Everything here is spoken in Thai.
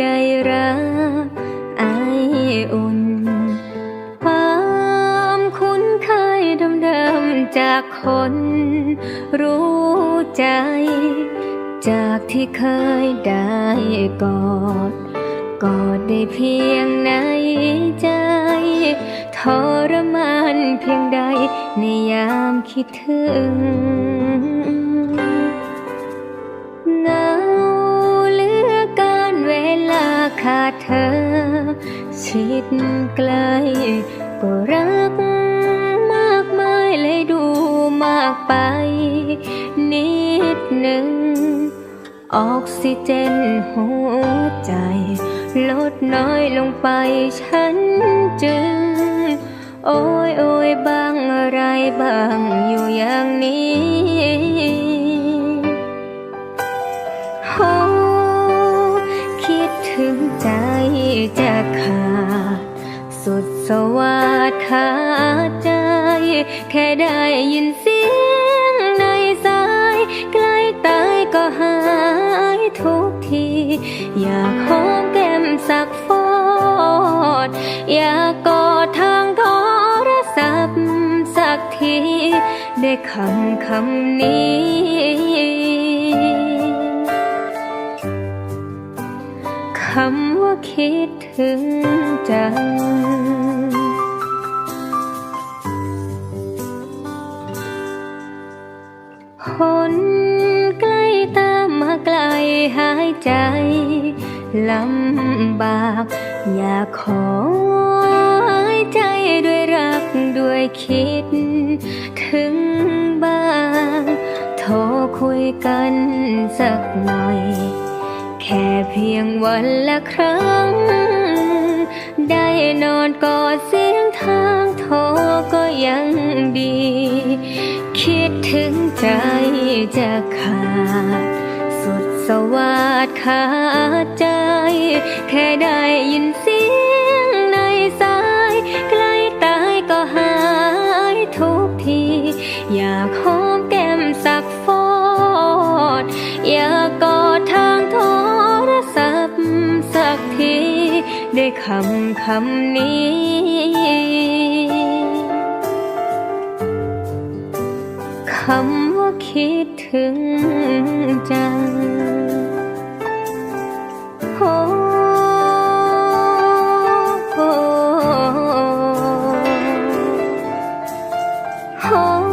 ได้รักไออุ่น ความคุ้นเคยเดิมๆจากคนรู้ใจ จากที่เคยได้กอด กอดได้เพียงในใจทรมานเพียงใดในยามคิดถึง ขาดเธอ ชิดไกลก็รักมากมายเลยดูมากไป นิดหนึ่ง ออกซิเจนหัวใจ ลดน้อยลงไปฉันจึง โอ้ยโอ้ยบางอะไรบางอยู่อย่างนี้ สวัสดขาดใจ แค่ได้ยินเสียงในสาย ใกล้ตายก็หายทุกที อยากหอมแก้มสักฟอด อยากกอดทางโทรศัพท์สักที ได้คำคำนี้คำว่าคิดถึงจัง คนใกล้ตามมาไกลหายใจลำบาก อยากขอหายใจด้วยรักด้วยคิด ถึงบ้าง โทรคุยกันสักหน่อย แค่เพียงวันละครั้ง ได้นอนกอดเสียงทางโทรก็ยังดี คิดถึงใจ จะขาด สุดสวัสดขาดใจ แค่ได้ยินเสียงในสาย ใกล้ตายก็หายทุกที อยากหอมแก้มสักฟอด อยากกอดทางโทรศัพท์สักที ได้คำคำนี้คำ คิดถึงจังโอ哦。